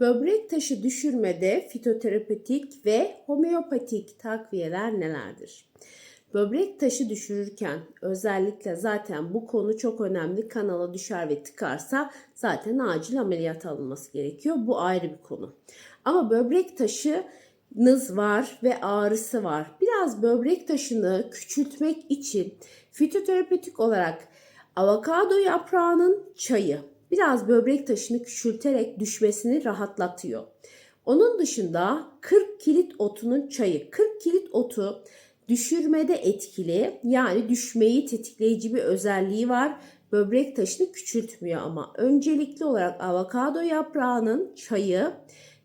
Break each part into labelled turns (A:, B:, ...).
A: Böbrek taşı düşürmede fitoterapötik ve homeopatik takviyeler nelerdir? Böbrek taşı düşürürken özellikle zaten bu konu çok önemli. Kanala düşer ve tıkarsa zaten acil ameliyat alınması gerekiyor. Bu ayrı bir konu. Ama böbrek taşınız var ve ağrısı var. Biraz böbrek taşını küçültmek için fitoterapötik olarak avokado yaprağının çayı biraz böbrek taşını küçülterek düşmesini rahatlatıyor. Onun dışında 40 kilit otunun çayı. 40 kilit otu düşürmede etkili yani düşmeyi tetikleyici bir özelliği var. Böbrek taşını küçültmüyor ama öncelikli olarak avokado yaprağının çayı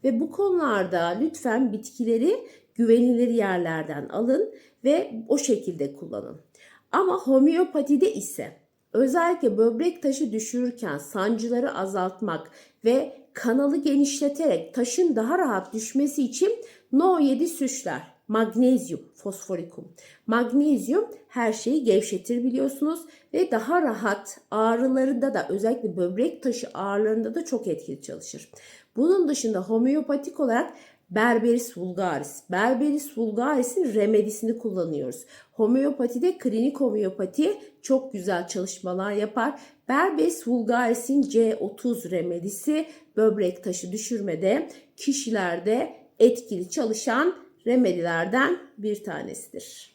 A: ve bu konularda lütfen bitkileri güvenilir yerlerden alın ve o şekilde kullanın. Ama homeopatide ise özellikle böbrek taşı düşürürken sancıları azaltmak ve kanalı genişleterek taşın daha rahat düşmesi için No 7 süsler, magnezyum, fosforikum. Magnezyum her şeyi gevşetir biliyorsunuz ve daha rahat ağrılarında da özellikle böbrek taşı ağrılarında da çok etkili çalışır. Bunun dışında homeopatik olarak Berberis vulgaris. Berberis vulgaris'in remedisini kullanıyoruz. Homeopatide klinik homeopati çok güzel çalışmalar yapar. Berberis vulgaris'in C30 remedisi böbrek taşı düşürmede kişilerde etkili çalışan remedilerden bir tanesidir.